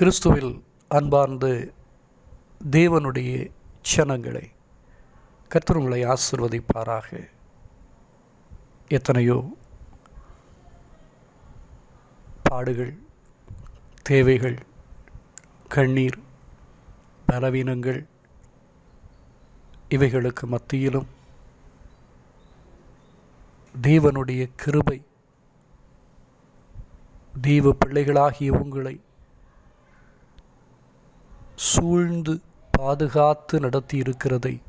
கிறிஸ்துவில் அன்பார்ந்த தேவனுடைய சனங்களை கர்த்தர் ஆசிர்வதிப்பாராக. எத்தனையோ பாடுகள் தேவைகள் கண்ணீர் பலவீனங்கள் இவைகளுக்கு மத்தியிலும் தேவனுடைய கிருபை தெய்வ பிள்ளைகளாகிய உங்களை சூழ்ந்து பாதுகாத்து நடத்தி இருக்கிறதை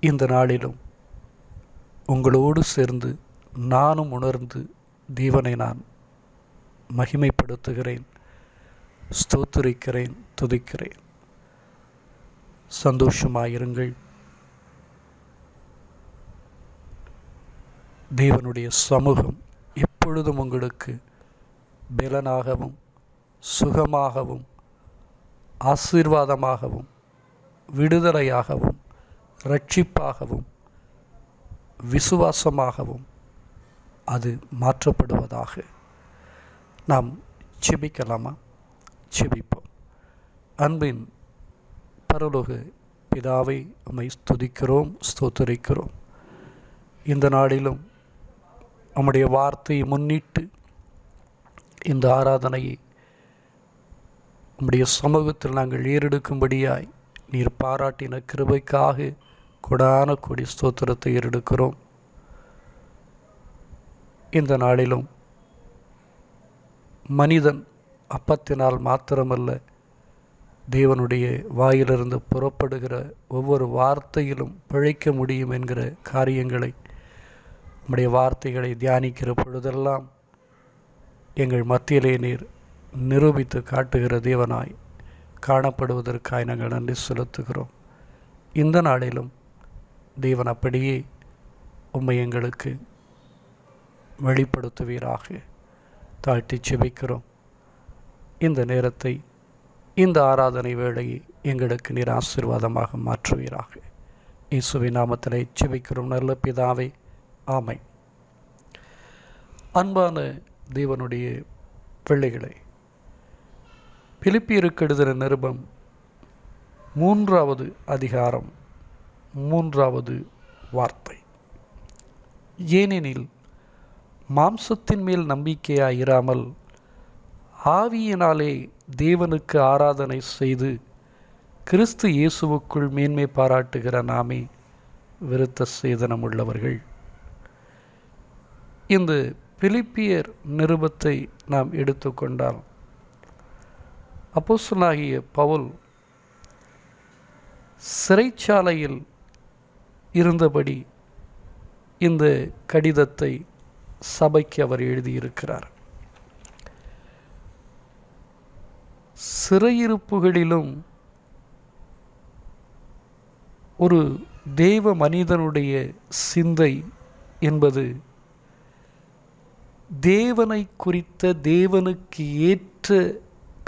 இந்த நாளிலும் உங்களோடு சேர்ந்து நானும் உணர்ந்து தேவனை நான் மகிமைப்படுத்துகிறேன் ஸ்தோத்திரிக்கிறேன் துதிக்கிறேன். சந்தோஷமாயிருங்கள். தேவனுடைய சமூகம் எப்பொழுதும் உங்களுக்கு பலனாகவும் சுகமாகவும் ஆசீர்வாதமாகவும் விடுதலையாகவும் ரட்சிப்பாகவும் விசுவாசமாகவும் அது மாற்றப்படுவதாக நாம் செபிக்கலாமா? செபிப்போம். அன்பின் பரலோக பிதாவை நம்மை ஸ்துதிக்கிறோம் ஸ்தோத்தரிக்கிறோம். இந்த நாளிலும் நம்முடைய வார்த்தையை முன்னிட்டு இந்த ஆராதனையை நம்முடைய சமூகத்தில் நாங்கள் ஏறெடுக்கும்படியாய் நீர் பாராட்டின கிருபைக்காக கொடான கொடி ஸ்தோத்திரத்தை ஏறெடுக்கிறோம். இந்த நாளிலும் மனிதன் அப்பத்தினால் மாத்திரமல்ல தேவனுடைய வாயிலிருந்து புறப்படுகிற ஒவ்வொரு வார்த்தையிலும் பிழைக்க முடியும் என்கிற காரியங்களை நம்முடைய வார்த்தைகளை தியானிக்கிற பொழுதெல்லாம் எங்கள் மத்தியிலே நீர் நிரூபித்து காட்டுகிற தேவனாய் காணப்படுவதற்காய் நாங்கள் நன்றி செலுத்துகிறோம். இந்த நாளிலும் தேவன் அப்படியே உம்மை எங்களுக்கு வெளிப்படுத்துவீராக. தாழ்த்தி செபிக்கிறோம். இந்த நேரத்தை இந்த ஆராதனை வேளையை எங்களுக்கு நீர் ஆசீர்வாதமாக மாற்றுவீராக. இயேசுவின் நாமத்தினை செபிக்கிறோம் நல்ல பிதாவே. ஆமை அன்பான தேவனுடைய பிள்ளைகளை பிலிப்பியருக்கு எழுதின நிருபம். மூன்றாவது அதிகாரம். மூன்றாவது வார்த்தை. ஏனெனில் மாம்சத்தின் மேல் நம்பிக்கையாயிராமல் ஆவியினாலே தேவனுக்கு ஆராதனை செய்து கிறிஸ்து இயேசுவுக்குள் மேன்மை பாராட்டுகிற நாமே விருத்த சேதனம் உள்ளவர்கள். இந்த பிலிப்பியர் நிருபத்தை நாம் எடுத்துக்கொண்டால் அப்போஸ்தலனாகிய பவுல் சிறைச்சாலையில் இருந்தபடி இந்த கடிதத்தை சபைக்கு அவர் எழுதியிருக்கிறார். சிறையிருப்புகளிலும் ஒரு தேவ மனிதனுடைய சிந்தை என்பது தேவனை குறித்த தேவனுக்கு ஏற்ற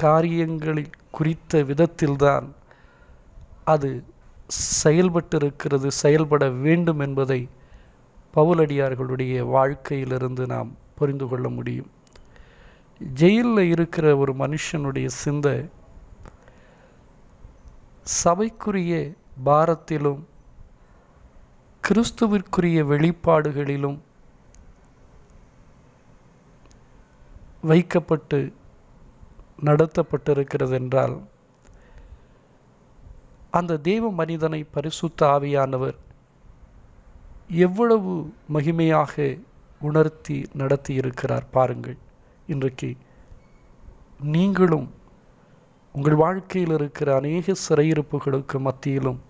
காரியங்களை குறித்த விதத்தில்தான் அது செயல்பட்டிருக்கிறது செயல்பட வேண்டும் என்பதை பவுலடியார்களுடைய வாழ்க்கையிலிருந்து நாம் புரிந்து கொள்ள முடியும். ஜெயிலில் இருக்கிற ஒரு மனுஷனுடைய சிந்தை சபைக்குரிய பாரத்திலும் கிறிஸ்துவிற்குரிய வெளிப்பாடுகளிலும் வைக்கப்பட்டு நடத்தப்பட்டிருக்கிறது என்றால் அந்த தேவ மனிதனை பரிசுத்த ஆவியானவர் எவ்வளவு மகிமையாக உணர்த்தி நடத்தி இருக்கிறார் பாருங்கள். இன்றைக்கு நீங்களும் உங்கள் வாழ்க்கையில் இருக்கிற அநேக சிறையிருப்புகளுக்கு மத்தியிலும்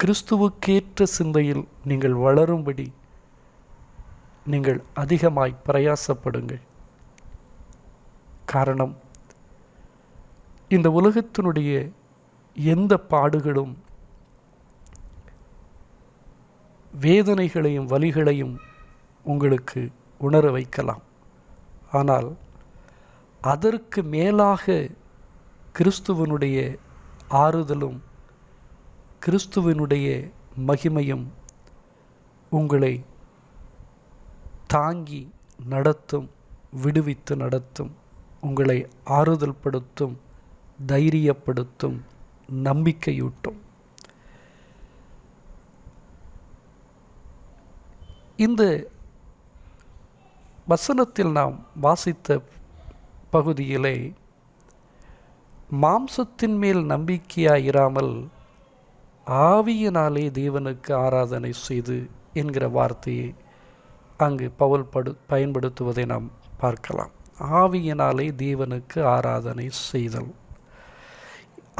கிறிஸ்துவுக்கேற்ற சிந்தையில் நீங்கள் வளரும்படி நீங்கள் அதிகமாய் பிரயாசப்படுங்கள். காரணம். இந்த உலகத்தினுடைய எந்த பாடுகளும் வேதனைகளையும் வலிகளையும் உங்களுக்கு உணர வைக்கலாம். ஆனால் அதற்கு மேலாக கிறிஸ்துவனுடைய ஆறுதலும் கிறிஸ்துவனுடைய மகிமையும் உங்களை தாங்கி நடத்தும் விடுவித்து நடத்தும். உங்களை ஆறுதல் படுத்தும் தைரியப்படுத்தும் நம்பிக்கையூட்டும். இந்த வசனத்தில் நாம் வாசித்த பகுதியிலே மாம்சத்தின் மேல் நம்பிக்கையாயிராமல் ஆவியினாலே தேவனுக்கு ஆராதனை செய்து என்கிற வார்த்தையை அங்கு பவுல் படு பயன்படுத்துவதை நாம் பார்க்கலாம். ஆவியினாலே தேவனுக்கு ஆராதனை செய்தல்.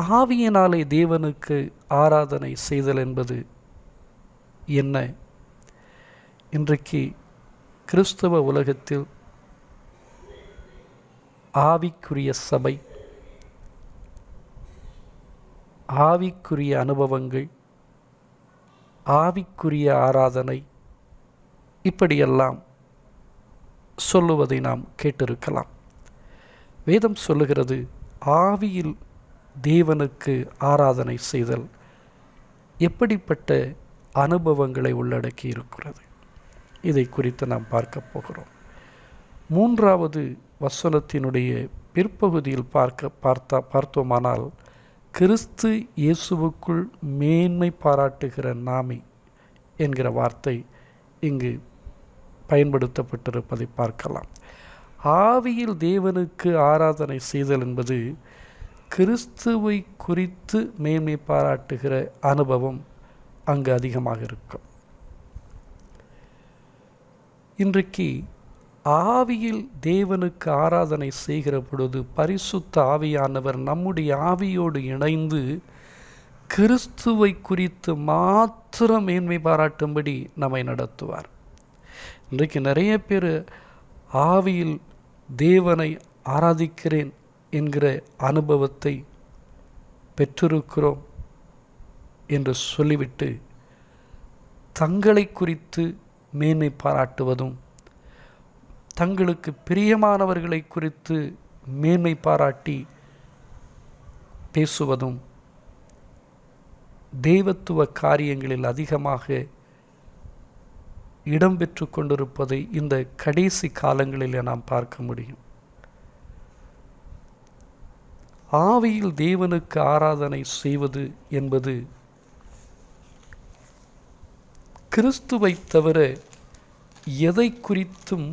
ஆவியினாலே தேவனுக்கு ஆராதனை செய்தல் என்பது என்ன? இன்றைக்கு கிறிஸ்தவ உலகத்தில் ஆவிக்குரிய சபை ஆவிக்குரிய அனுபவங்கள் ஆவிக்குரிய ஆராதனை இப்படியெல்லாம் சொல்லுவதை நாம் கேட்டிருக்கலாம். வேதம் சொல்லுகிறது ஆவியில் தேவனுக்கு ஆராதனை செய்தல் எப்படிப்பட்ட அனுபவங்களை உள்ளடக்கி இருக்கிறது இதை குறித்து நாம் பார்க்க போகிறோம். மூன்றாவது வசனத்தினுடைய பிற்பகுதியில் பார்க்க பார்த்தா பார்த்தோமானால் கிறிஸ்து இயேசுவுக்குள் மேன்மை பாராட்டுகிற நாமி என்கிற வார்த்தை இங்கு பயன்படுத்தப்பட்டிருப்பதை பார்க்கலாம். ஆவியில் தேவனுக்கு ஆராதனை செய்தல் என்பது கிறிஸ்துவை குறித்து மேன்மை பாராட்டுகிற அனுபவம் அங்கு அதிகமாக இருக்கும். இன்றைக்கு ஆவியில் தேவனுக்கு ஆராதனை செய்கிற பொழுது பரிசுத்த ஆவியானவர் நம்முடைய ஆவியோடு இணைந்து கிறிஸ்துவை குறித்து மாத்திரம் மேன்மை பாராட்டும்படி நம்மை நடத்துவார். இன்றைக்கு நிறைய பேர் ஆவியில் தேவனை ஆராதிக்கிறேன் என்கிற அனுபவத்தை பெற்றிருக்கிறோம் என்று சொல்லிவிட்டு தங்களை குறித்து மேன்மை பாராட்டுவதும் தங்களுக்கு பிரியமானவர்களை குறித்து மேன்மை பாராட்டி பேசுவதும் தெய்வத்துவ காரியங்களில் அதிகமாக இடம் பெற்று கொண்டிருப்பதை இந்த கடைசி காலங்களில் நாம் பார்க்க முடியும். ஆவியில் தேவனுக்கு ஆராதனை செய்வது என்பது கிறிஸ்துவை தவிர எதை குறித்தும்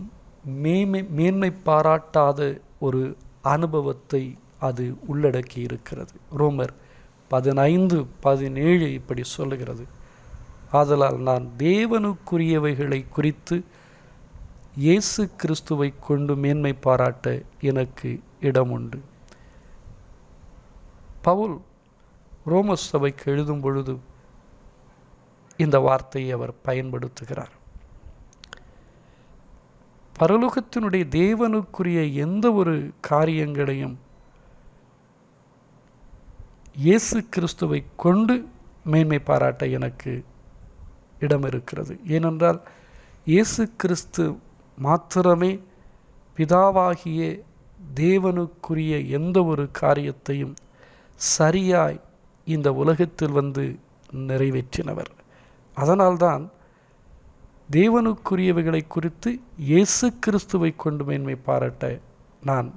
மேன்மை மேன்மை பாராட்டாத ஒரு அனுபவத்தை அது உள்ளடக்கி இருக்கிறது ரோமர் பதினைந்து பதினேழு இப்படி சொல்லுகிறது. ஆதலால் நான் தேவனுக்குரியவைகளை குறித்து இயேசு கிறிஸ்துவை கொண்டு மேன்மை பாராட்ட எனக்கு இடம் உண்டு பவுல் ரோம சபைக்கு எழுதும் பொழுது இந்த வார்த்தையை அவர் பயன்படுத்துகிறார். பரலோகத்தினுடைய தேவனுக்குரிய எந்த ஒரு காரியங்களையும் இயேசு கிறிஸ்துவை கொண்டு மேன்மை பாராட்ட எனக்கு இடம் இருக்கிறது ஏனென்றால் இயேசு கிறிஸ்து மாத்திரமே பிதாவாகிய தேவனுக்குரிய எந்த ஒரு காரியத்தையும் சரியாய் இந்த உலகத்தில் வந்து நிறைவேற்றினவர். அதனால்தான் தேவனுக்குரியவைகளை குறித்து இயேசு கிறிஸ்துவை கொண்டு மேன்மை பாராட்ட நான்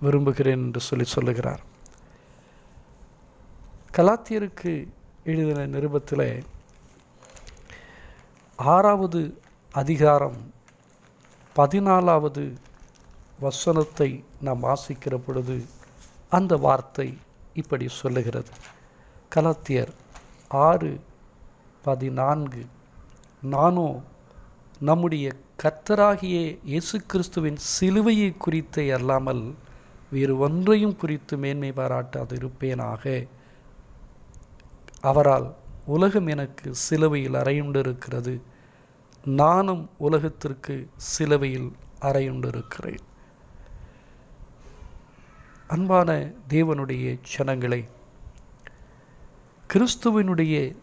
விரும்புகிறேன் என்று சொல்லி சொல்லுகிறார். கலாத்தியருக்கு எழுதின நிருபத்தில் ஆறாவது அதிகாரம் பதினாலாவது வசனத்தை நாம் வாசிக்கிற பொழுது அந்த வார்த்தை இப்படி சொல்லுகிறது. கலாத்தியர் ஆறு பதினான்கு நானோ நம்முடைய கர்த்தராகிய இயேசு கிறிஸ்துவின் சிலுவையை குறித்தே அல்லாமல் வேறு ஒன்றையும் குறித்து மேன்மை பாராட்டாது இருப்பேனாக அவரால் உலகம் எனக்கு சிலுவையில் அறையுண்டிருக்கிறது. நானும் உலகத்திற்கு சிலுவையில் அறையுண்டிருக்கிறேன். அன்பான தேவனுடைய சனங்களை கிறிஸ்துவனுடைய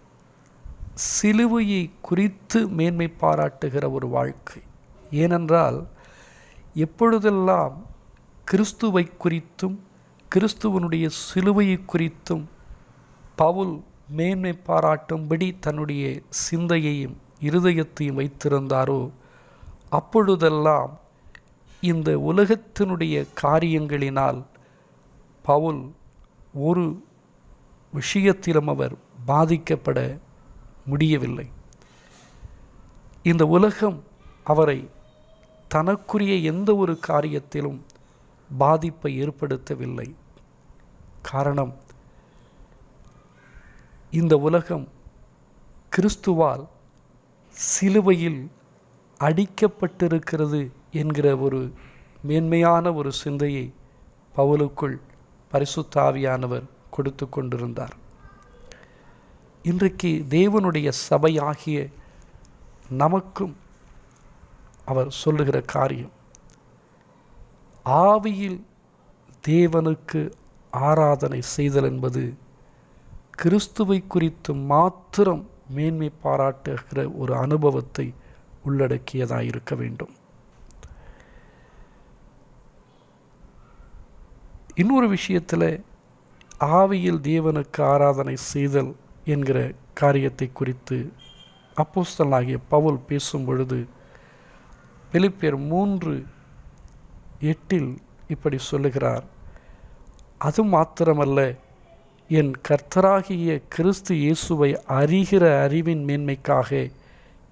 சிலுவையை குறித்து மேன்மை பாராட்டுகிற ஒரு வாழ்க்கை. ஏனென்றால் எப்பொழுதெல்லாம் கிறிஸ்துவை குறித்தும் கிறிஸ்துவனுடைய சிலுவையை குறித்தும் பவுல் மேன்மை பாராட்டும்படி தன்னுடைய சிந்தையையும் இருதயத்தையும் வைத்திருந்தாரோ? அப்பொழுதெல்லாம் இந்த உலகத்தினுடைய காரியங்களினால் பவுல் ஒரு விஷயத்திலும் அவர் பாதிக்கப்பட முடியவில்லை. இந்த உலகம் அவரை தனக்குரிய எந்த ஒரு காரியத்திலும் பாதிப்பை ஏற்படுத்தவில்லை. காரணம் இந்த உலகம் கிறிஸ்துவால் சிலுவையில் அடிக்கப்பட்டிருக்கிறது என்கிற ஒரு மேன்மையான ஒரு சிந்தையை பவுலுக்குள் பரிசுத்தாவியானவர் கொடுத்து கொண்டிருந்தார். இன்றைக்கு தேவனுடைய சபையாகிய நமக்கும் அவர் சொல்லுகிற காரியம் ஆவியில் தேவனுக்கு ஆராதனை செய்தல் என்பது கிறிஸ்துவை குறித்து மாத்திரம் மேன்மை பாராட்டுகிற ஒரு அனுபவத்தை உள்ளடக்கியதாக இருக்க வேண்டும். இன்னொரு விஷயத்தில் ஆவியில் தேவனுக்கு ஆராதனை செய்தல் என்கிற காரியத்தை குறித்து அப்போஸ்தலாகிய பவுல் பேசும் பொழுது வெளிப்பேர் மூன்று எட்டில் இப்படி சொல்லுகிறார். அது மாத்திரமல்ல என் கர்த்தராகிய கிறிஸ்து இயேசுவை அறிகிற அறிவின் மேன்மைக்காக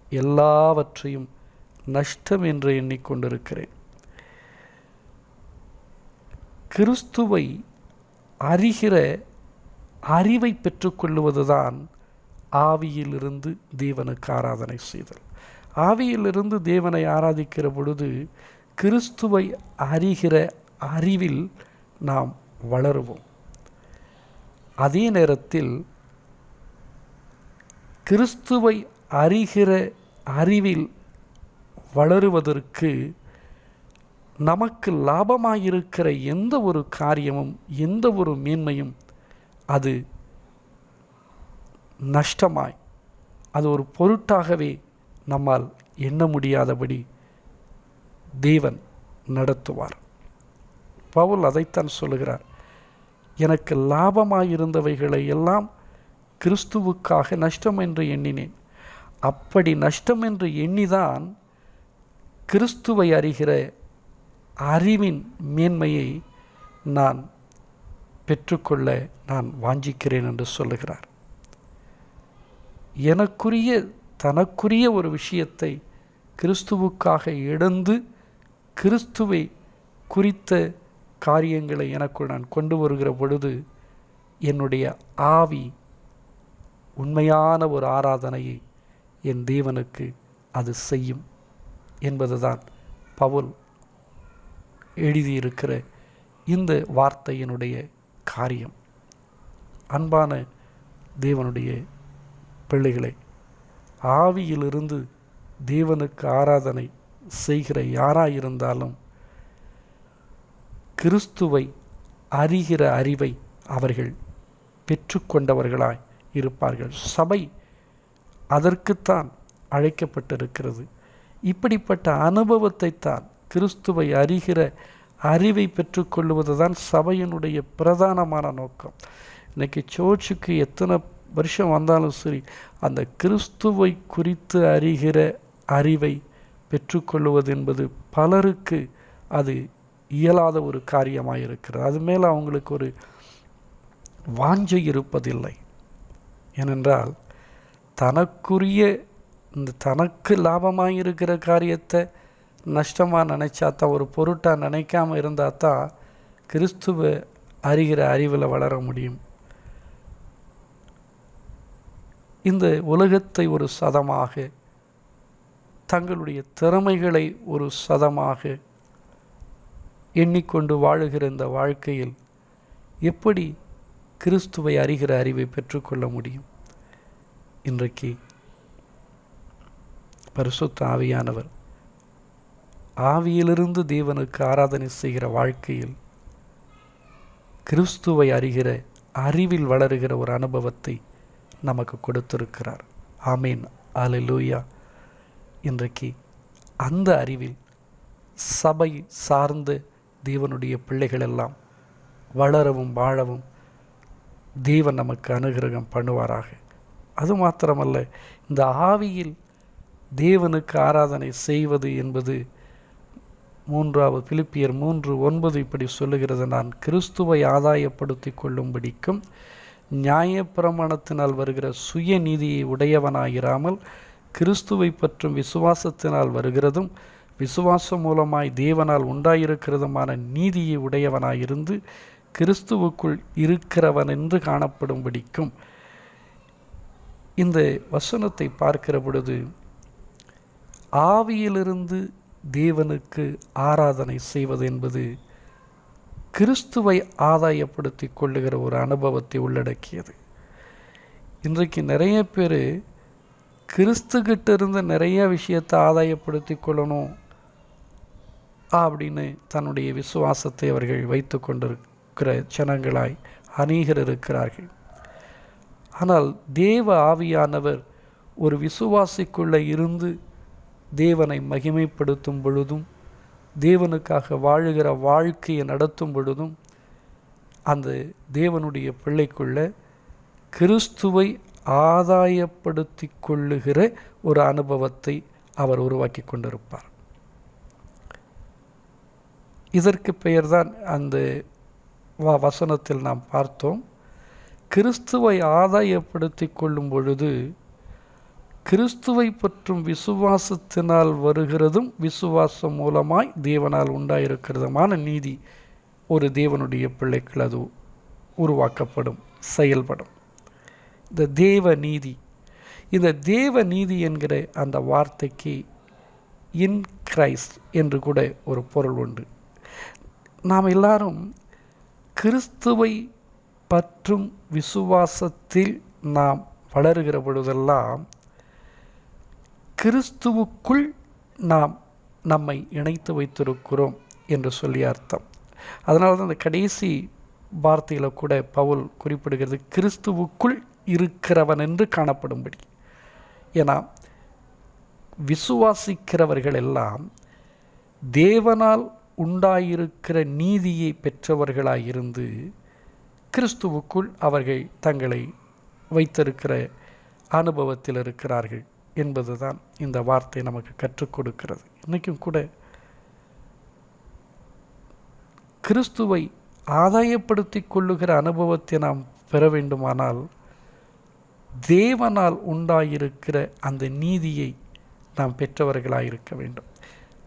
எல்லாவற்றையும் நஷ்டம் என்று எண்ணிக்கொண்டிருக்கிறேன். கிறிஸ்துவை அறிகிற அறிவை பெற்றுக்கொள்ளுவதுதான் ஆவியிலிருந்து தேவனுக்கு ஆராதனை செய்தல். ஆவியிலிருந்து தேவனை ஆராதிக்கிற பொழுது கிறிஸ்துவை அறிகிற அறிவில் நாம் வளருவோம். அதே நேரத்தில் கிறிஸ்துவை அறிகிற அறிவில் வளருவதற்கு நமக்கு லாபமாயிருக்கிற எந்த ஒரு காரியமும் எந்த ஒரு மேன்மையும் அது நஷ்டமாய் அது ஒரு பொருட்டாகவே நம்மால் எண்ண முடியாதபடி தேவன் நடத்துவார். பவுல் அதைத்தான் சொல்லுகிறார். எனக்கு லாபமாயிருந்தவைகளை எல்லாம் கிறிஸ்துவுக்காக நஷ்டம் என்று எண்ணினேன். அப்படி நஷ்டம் என்று எண்ணிதான் கிறிஸ்துவை அறிகிற அறிவின் மேன்மையை நான் பெற்றுக்கொள்ள நான் வாஞ்சிக்கிறேன் என்று சொல்லுகிறார். எனக்குரிய தனக்குரிய ஒரு விஷயத்தை கிறிஸ்துவுக்காக இழந்து கிறிஸ்துவை குறித்த காரியங்களை எனக்குள் நான் கொண்டு வருகிற பொழுது என்னுடைய ஆவி உண்மையான ஒரு ஆராதனையை என் தேவனுக்கு அது செய்யும் என்பதுதான் பவுல் எழுதியிருக்கிற இந்த வார்த்தையினுடைய காரியம். அன்பான தேவனுடைய பிள்ளைகளை ஆவியிலிருந்து தேவனுக்கு ஆராதனை செய்கிற யாராயிருந்தாலும் கிறிஸ்துவை அறிகிற அறிவை அவர்கள் பெற்றுக்கொண்டவர்களாய் இருப்பார்கள். சபை அதற்குத்தான் அழைக்கப்பட்டிருக்கிறது. இப்படிப்பட்ட அனுபவத்தை தான் கிறிஸ்துவை அறிகிற அறிவை பெற்றுக்கொள்வது தான் சபையினுடைய பிரதானமான நோக்கம். இன்றைக்கி சோர்ச்சுக்கு எத்தனை வருஷம் வந்தாலும் சரி அந்த கிறிஸ்துவை குறித்து அறிகிற அறிவை பெற்றுக்கொள்வது என்பது பலருக்கு அது இயலாத ஒரு காரியமாக இருக்கிறது அது மேலே அவங்களுக்கு ஒரு வாஞ்சை இருப்பதில்லை. ஏனென்றால் தனக்குரிய இந்த தனக்கு லாபமாக இருக்கிற காரியத்தை நஷ்டமாக நினச்சா தான் ஒரு பொருட்டாக நினைக்காம இருந்தால் தான் கிறிஸ்துவ அறிகிற அறிவில் வளர முடியும். இந்த உலகத்தை ஒரு சதமாக தங்களுடைய திறமைகளை ஒரு சதமாக எண்ணிக்கொண்டு வாழுகிற இந்த வாழ்க்கையில் எப்படி கிறிஸ்துவை அறிகிற அறிவை பெற்றுக்கொள்ள முடியும்? இன்றைக்கு பரிசுத்த ஆவியானவர் ஆவியிலிருந்து தேவனுக்கு ஆராதனை செய்கிற வாழ்க்கையில் கிறிஸ்துவை அறிகிற அறிவில் வளருகிற ஒரு அனுபவத்தை நமக்கு கொடுத்திருக்கிறார். ஆமீன். அலலூயா இன்றைக்கு அந்த அறிவில் சபை சார்ந்து தேவனுடைய பிள்ளைகள் எல்லாம் வளரவும் வாழவும் தேவன் நமக்கு அனுகிரகம் பண்ணுவாராக. அது மாத்திரமல்ல இந்த ஆவியில் தேவனுக்கு ஆராதனை செய்வது என்பது மூன்றாவது பிலிப்பியர் மூன்று ஒன்பது இப்படி சொல்லுகிறது நான் கிறிஸ்துவை ஆதாயப்படுத்தி கொள்ளும்படிக்கும் நியாயப்பிரமாணத்தினால் வருகிற சுய நீதியை உடையவனாயிராமல் கிறிஸ்துவை பற்றும் விசுவாசத்தினால் வருகிறதும் விசுவாசம் மூலமாய் தேவனால் உண்டாயிருக்கிறதுமான நீதியை உடையவனாயிருந்து கிறிஸ்துவுக்குள் இருக்கிறவன் என்று காணப்படும்படிக்கும். இந்த வசனத்தை பார்க்கிற பொழுது ஆவியிலிருந்து தேவனுக்கு ஆராதனை செய்வது என்பது கிறிஸ்துவை ஆதாயப்படுத்தி கொள்ளுகிற ஒரு அனுபவத்தை உள்ளடக்கியது. இன்றைக்கு நிறைய பேர் கிறிஸ்துக்கிட்ட இருந்து நிறைய விஷயத்தை ஆதாயப்படுத்தி கொள்ளணும் அப்படின்னு தன்னுடைய விசுவாசத்தை அவர்கள் வைத்து கொண்டிருக்கிற ஜனங்களாய் அநேகர் இருக்கிறார்கள். ஆனால் தேவ ஆவியானவர் ஒரு விசுவாசிக்குள்ளே இருந்து தேவனை மகிமைப்படுத்தும் பொழுதும் தேவனுக்காக வாழுகிற வாழ்க்கையை நடத்தும் பொழுதும் அந்த தேவனுடைய பிள்ளைக்குள்ள கிறிஸ்துவை ஆதாயப்படுத்தி கொள்ளுகிற ஒரு அனுபவத்தை அவர் உருவாக்கி கொண்டிருப்பார். இதற்கு பெயர்தான் அந்த வ வசனத்தில் நாம் பார்த்தோம். கிறிஸ்துவை ஆதாயப்படுத்தி கொள்ளும் பொழுது கிறிஸ்துவை பற்றும் விசுவாசத்தினால் வருகிறதும் விசுவாசம் மூலமாய் தேவனால் உண்டாயிருக்கிறதுமான நீதி ஒரு தேவனுடைய பிள்ளைகள் அது உருவாக்கப்படும் செயல்படும். இந்த தேவ நீதி இந்த தேவ நீதி என்கிற அந்த வார்த்தைக்கு இன் கிரைஸ்ட் என்று கூட ஒரு பொருள் உண்டு. நாம் எல்லாரும் கிறிஸ்துவை பற்றும் விசுவாசத்தில் நாம் வளருகிற பொழுதெல்லாம் கிறிஸ்துவுக்குள் நாம் நம்மை இணைத்து வைத்திருக்கிறோம் என்று சொல்லி அர்த்தம். அதனால தான் அந்த கடைசி வார்த்தையில் கூட பவுல் குறிப்பிடுகிறது கிறிஸ்துவுக்குள் இருக்கிறவன் என்று காணப்படும்படி. ஏன்னா விசுவாசிக்கிறவர்கள் எல்லாம் தேவனால் உண்டாயிருக்கிற நீதியை பெற்றவர்களாயிருந்து கிறிஸ்துவுக்குள் அவர்கள் தங்களை வைத்திருக்கிற அனுபவத்தில் இருக்கிறார்கள் என்பதுதான் இந்த வார்த்தை நமக்கு கற்றுக் கொடுக்கிறது. இன்றைக்கும் கூட கிறிஸ்துவை ஆதாயப்படுத்தி கொள்ளுகிற அனுபவத்தை நாம் பெற வேண்டுமானால் தேவனால் உண்டாயிருக்கிற அந்த நீதியை நாம் பெற்றவர்களாயிருக்க வேண்டும்.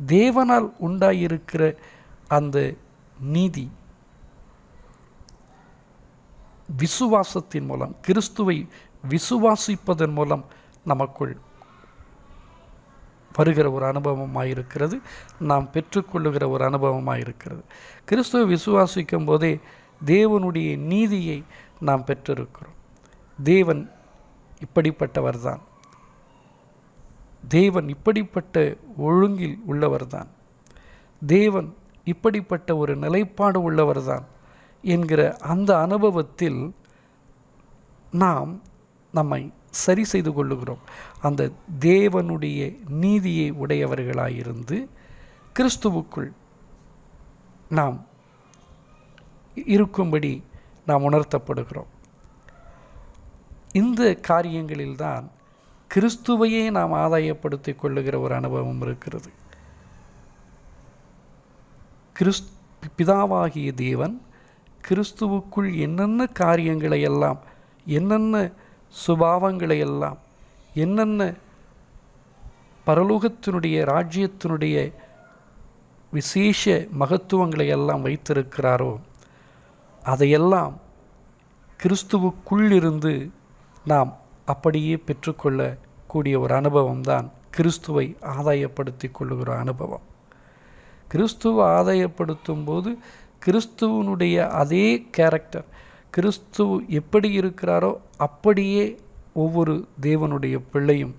தேவனால் உண்டாயிருக்கிற அந்த நீதி விசுவாசத்தின் மூலம் கிறிஸ்துவை விசுவாசிப்பதன் மூலம் நமக்குள் வருகிற ஒரு அனுபவமாக இருக்கிறது நாம் பெற்றுக்கொள்ளுகிற ஒரு அனுபவமாக இருக்கிறது கிறிஸ்துவை விசுவாசிக்கும் போதே தேவனுடைய நீதியை நாம் பெற்றிருக்கிறோம். தேவன் இப்படிப்பட்டவர்தான். தேவன் இப்படிப்பட்ட ஒழுங்கில் உள்ளவர்தான். தேவன் இப்படிப்பட்ட ஒரு நிலைப்பாடு உள்ளவர்தான் என்கிற அந்த அனுபவத்தில் நாம் நம்மை சரி செய்து கொள்ளுகிறோம். அந்த தேவனுடைய நீதியை உடையவர்களாயிருந்து கிறிஸ்துவுக்குள் நாம் இருக்கும்படி நாம் உணர்த்தப்படுகிறோம். இந்த காரியங்களில்தான் கிறிஸ்துவையே நாம் ஆதாயப்படுத்தி கொள்ளுகிற ஒரு அனுபவம் இருக்கிறது. கிறிஸ் பிதாவாகிய தேவன் கிறிஸ்துவுக்குள் என்னென்ன காரியங்களை எல்லாம் என்னென்ன சுபாவங்களை எல்லாம் என்னென்ன பரலோகத்தினுடைய ராஜ்யத்தினுடைய விசேஷ மகத்துவங்களை எல்லாம் வைத்திருக்கிறாரோ அதையெல்லாம் கிறிஸ்துவுக்குள்ளிருந்து நாம் அப்படியே பெற்றுக்கொள்ளக்கூடிய ஒரு அனுபவம் தான் கிறிஸ்துவை ஆதாயப்படுத்தி கொள்ளுகிற அனுபவம். கிறிஸ்துவை ஆதாயப்படுத்தும் போது கிறிஸ்துவனுடைய அதே கேரக்டர் கிறிஸ்து எப்படி இருக்கிறாரோ அப்படியே ஒவ்வொரு தேவனுடைய பிள்ளையும்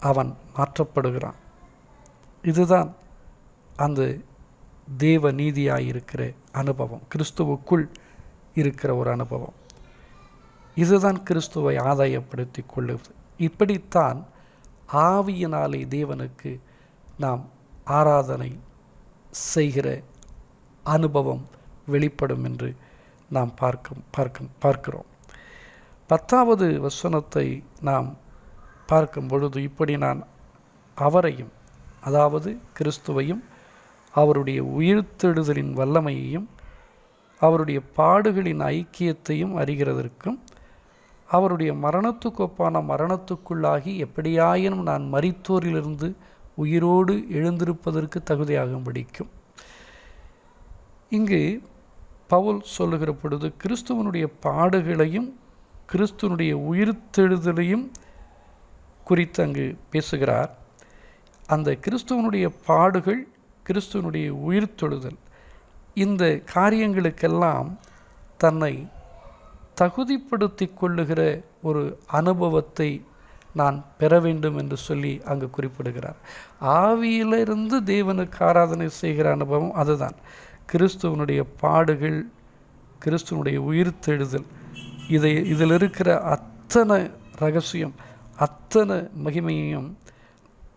அவன் மாற்றப்படுகிறான். இதுதான் அந்த தேவ நீதியாக இருக்கிற அனுபவம். கிறிஸ்துவுக்குள் இருக்கிற ஒரு அனுபவம். இதுதான் கிறிஸ்துவை ஆதாயப்படுத்தி கொள்ளுவது. இப்படித்தான் ஆவியினாலே தேவனுக்கு நாம் ஆராதனை செய்கிற அனுபவம் வெளிப்படும் என்று நாம் பார்க்கும் பார்க்கும் பார்க்கிறோம். பத்தாவது வசனத்தை நாம் பார்க்கும் பொழுது இப்படி நான் அவரையும் அதாவது கிறிஸ்துவையும் அவருடைய உயிர்த்தெழுதலின் வல்லமையையும் அவருடைய பாடுகளின் ஐக்கியத்தையும் அறிகிறதற்கும் அவருடைய மரணத்துக்கொப்பான மரணத்துக்குள்ளாகி எப்படியாயினும் நான் மரித்தோரிலிருந்து உயிரோடு எழுந்திருப்பதற்கு தகுதியாகும்படிக்கும். இங்கு பவுல் சொல்லுகிற பொழுது கிறிஸ்துவனுடைய பாடுகளையும் கிறிஸ்துவனுடைய உயிர்த்தெழுதலையும் குறித்து அங்கு பேசுகிறார். அந்த கிறிஸ்துவனுடைய பாடுகள் கிறிஸ்துவனுடைய உயிர்த்தெழுதல் இந்த காரியங்களுக்கெல்லாம் தன்னை தகுதிப்படுத்தி கொள்ளுகிற ஒரு அனுபவத்தை நான் பெற வேண்டும் என்று சொல்லி அங்கு குறிப்பிடுகிறார். ஆவியிலிருந்து தேவனுக்கு ஆராதனை செய்கிற அனுபவம் அதுதான். கிறிஸ்துவனுடைய பாடுகள் கிறிஸ்துவனுடைய உயிர்த்தெழுதல் இதை இதில் இருக்கிற அத்தனை ரகசியம் அத்தனை மகிமையையும்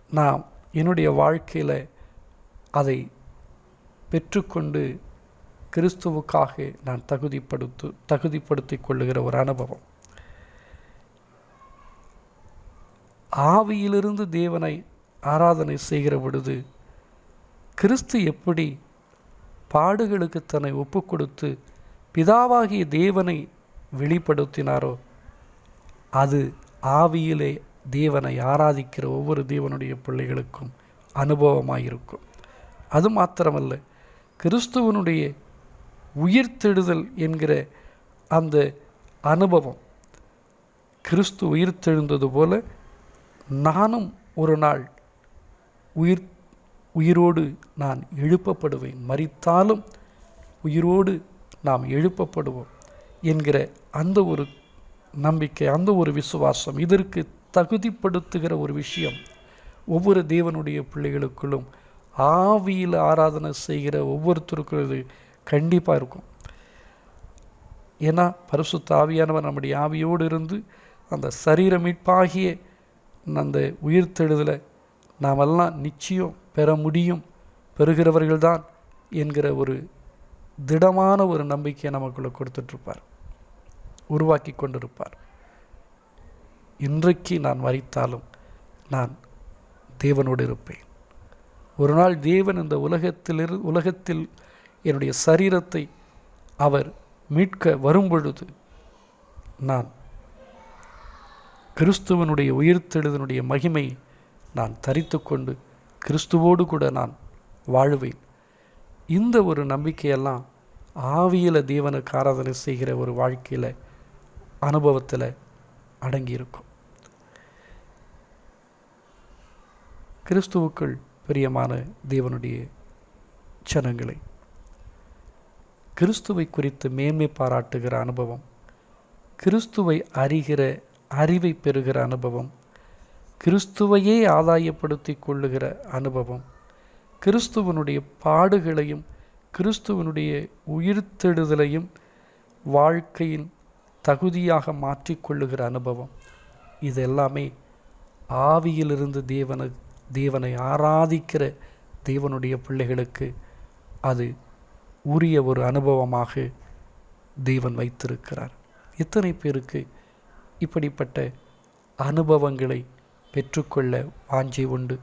நாம் என்னுடைய வாழ்க்கையில் அதை பெற்றுக்கொண்டு கிறிஸ்துவுக்காக நான் தகுதிப்படுத்து தகுதிப்படுத்தி கொள்ளுகிற ஒரு அனுபவம். ஆவியிலிருந்து தேவனை ஆராதனை செய்கிற பொழுது கிறிஸ்து எப்படி பாடுகளுக்கு தன்னை ஒப்பு கொடுத்து பிதாவாகிய தேவனை வெளிப்படுத்தினாரோ அது ஆவியிலே தேவனை ஆராதிக்கிற ஒவ்வொரு தேவனுடைய பிள்ளைகளுக்கும் அனுபவமாயிருக்கும். அது மாத்திரமல்ல கிறிஸ்துவனுடைய உயிர்த்தெழுதல் என்கிற அந்த அனுபவம். கிறிஸ்து உயிர்த்தெழுந்தது போல நானும் ஒரு நாள் உயிர் உயிரோடு நான் எழுப்பப்படுவேன். மறித்தாலும் உயிரோடு நாம் எழுப்பப்படுவோம் என்கிற அந்த ஒரு நம்பிக்கை அந்த ஒரு விசுவாசம் இதற்கு தகுதிப்படுத்துகிற ஒரு விஷயம் ஒவ்வொரு தேவனுடைய பிள்ளைகளுக்குள்ளும் ஆவியில் ஆராதனை செய்கிற ஒவ்வொருத்தருக்கும் கண்டிப்பாக இருக்கும். ஏன்னா பரிசுத்த ஆவியானவர் நம்முடைய ஆவியோடு இருந்து அந்த சரீர மீட்பாகிய அந்த உயிர்த்தெழுதலை நாமெல்லாம் நிச்சயம் பெற முடியும். பெறுகிறவர்கள்தான் என்கிற ஒரு திடமான ஒரு நம்பிக்கையை நமக்குள்ளே கொடுத்துட்ருப்பார் உருவாக்கி கொண்டிருப்பார். இன்றைக்கு நான் மறித்தாலும் நான் தேவனோடு இருப்பேன். ஒரு நாள் தேவன் இந்த உலகத்திலிரு உலகத்தில் என்னுடைய சரீரத்தை அவர் மீட்க வரும்பொழுது நான் கிறிஸ்துவனுடைய உயிர்த்தெழுதனுடைய மகிமை நான் தரித்து கொண்டு கிறிஸ்துவோடு கூட நான் வாழுவேன். இந்த ஒரு நம்பிக்கையெல்லாம் ஆவியில் தேவனுக்கு ஆராதனை செய்கிற ஒரு வாழ்க்கையில் அனுபவத்தில் அடங்கியிருக்கும். கிறிஸ்துவுக்குள் பிரியமான தேவனுடைய ஜனங்களை கிறிஸ்துவை குறித்து மேன்மை பாராட்டுகிற அனுபவம். கிறிஸ்துவை அறிகிற அறிவை பெறுகிற அனுபவம். கிறிஸ்துவையே ஆதாயப்படுத்தி கொள்ளுகிற அனுபவம். கிறிஸ்துவனுடைய பாடுகளையும் கிறிஸ்துவனுடைய உயிர்த்தெடுதலையும் வாழ்க்கையின் தகுதியாக மாற்றிக்கொள்ளுகிற அனுபவம். இது எல்லாமே ஆவியிலிருந்து தேவனை தேவனை ஆராதிக்கிற தேவனுடைய பிள்ளைகளுக்கு அது உரிய ஒரு அனுபவமாக தேவன் வைத்திருக்கிறார். எத்தனை பேருக்கு இப்படிப்பட்ட அனுபவங்களை பெற்றுக்கொள்ள வாஞ்சை உண்டு?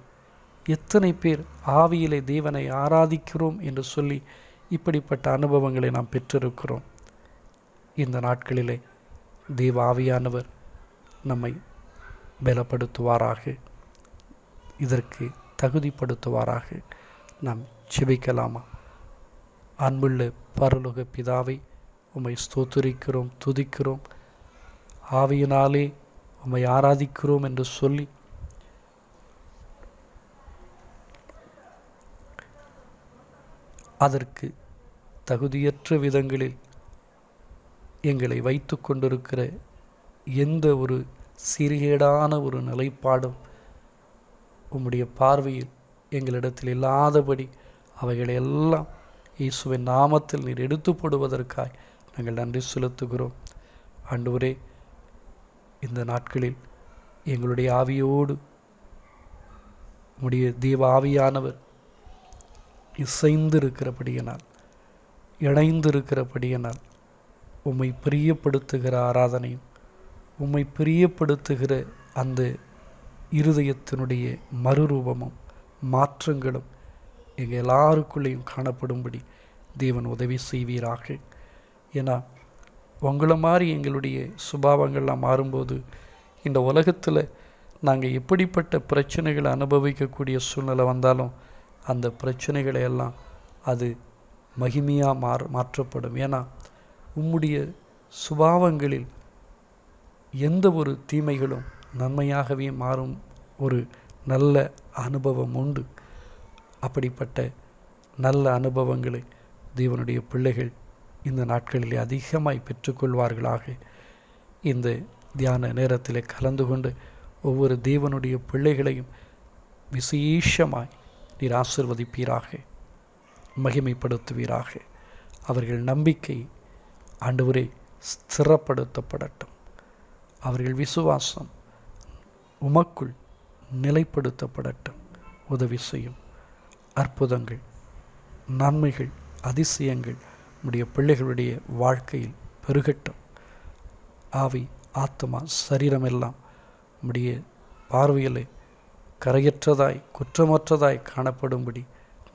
எத்தனை பேர் ஆவியிலே தேவனை ஆராதிக்கிறோம் என்று சொல்லி இப்படிப்பட்ட அனுபவங்களை நாம் பெற்றிருக்கிறோம்? இந்த நாட்களிலே தேவ ஆவியானவர் நம்மை பலப்படுத்துவாராக. இதற்கு தகுதிப்படுத்துவாராக. நாம் செபிக்கலாமா அன்புள்ள பரலோக பிதாவை உம்மை ஸ்தோத்தரிக்கிறோம் துதிக்கிறோம். ஆவியினாலே உம்மை ஆராதிக்கிறோம் என்று சொல்லி அதற்கு தகுதியற்ற விதங்களில் எங்களை வைத்து கொண்டிருக்கிற எந்த ஒரு சிறுகேடான ஒரு நிலைப்பாடும் உம்முடைய பார்வையில் எங்களிடத்தில் இல்லாதபடி அவைகளை எல்லாம் இயேசுவின் நாமத்தில் நீர் எடுத்து போடுவதற்காய் நாங்கள் நன்றி செலுத்துகிறோம். ஆண்டவரே இந்த நாட்களில் எங்களுடைய ஆவியோடு உடைய தீப ஆவியானவர் இசைந்திருக்கிறபடியினால் இணைந்திருக்கிறபடியினால் உம்மை பிரியப்படுத்துகிற ஆராதனையும் உம்மை பிரியப்படுத்துகிற அந்த இருதயத்தினுடைய மறுரூபமும் மாற்றங்களும் எங்கள் எல்லாருக்குள்ளேயும் காணப்படும்படி தேவன் உதவி செய்வீராக. ஏன்னா உங்களை மாதிரி எங்களுடைய சுபாவங்கள்லாம் மாறும்போது இந்த உலகத்தில் நாங்கள் எப்படிப்பட்ட பிரச்சனைகளை அனுபவிக்கக்கூடிய சூழ்நிலை வந்தாலும் அந்த பிரச்சனைகளை எல்லாம் அது மகிமையாக மாற மாற்றப்படும். ஏன்னா உம்முடைய சுபாவங்களில் எந்த ஒரு தீமைகளும் நன்மையாகவே மாறும் ஒரு நல்ல அனுபவம் உண்டு. அப்படிப்பட்ட நல்ல அனுபவங்களை தேவனுடைய பிள்ளைகள் இந்த நாட்களிலே அதிகமாய் பெற்றுக்கொள்வார்களாக. இந்த தியான நேரத்தில் கலந்து கொண்டு ஒவ்வொரு தேவனுடைய பிள்ளைகளையும் விசேஷமாய் நீர் ஆசிர்வதிப்பீராக மகிமைப்படுத்துவீராக. அவர்கள் நம்பிக்கை ஆண்டவரே ஸ்திரப்படுத்தப்படட்டும். அவர்கள் விசுவாசம் உமக்குள் நிலைப்படுத்தப்படட்டும். உதவி செய்யும். அற்புதங்கள் நன்மைகள் அதிசயங்கள் நம்முடைய பிள்ளைகளுடைய வாழ்க்கையில் பெருகட்டும். ஆவி ஆத்மா சரீரமெல்லாம் நம்முடைய பார்வையில் கரையற்றதாய் குற்றமற்றதாய் காணப்படும்படி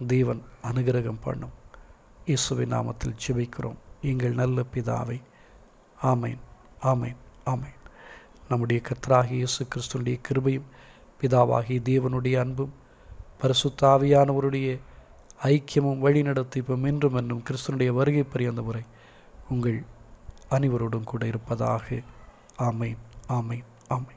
தேவன் அனுகிரகம் பண்ணும். இயேசுவின் நாமத்தில் ஜெபிக்கிறோம். எங்கள் நல்ல பிதாவை ஆமேன் ஆமேன் ஆமேன். நம்முடைய கத்ராகி இயேசு கிறிஸ்துடைய கிருபையும் பிதாவாகி தேவனுடைய அன்பும் பரிசுத்தாவியானவருடைய ஐக்கியமும் வழிநடத்திப்பும் என்றும் என்றும் கிறிஸ்துனுடைய வருகை பரியந்த முறை உங்கள் அனைவரோடும் கூட இருப்பதாக. ஆமை ஆமை ஆமை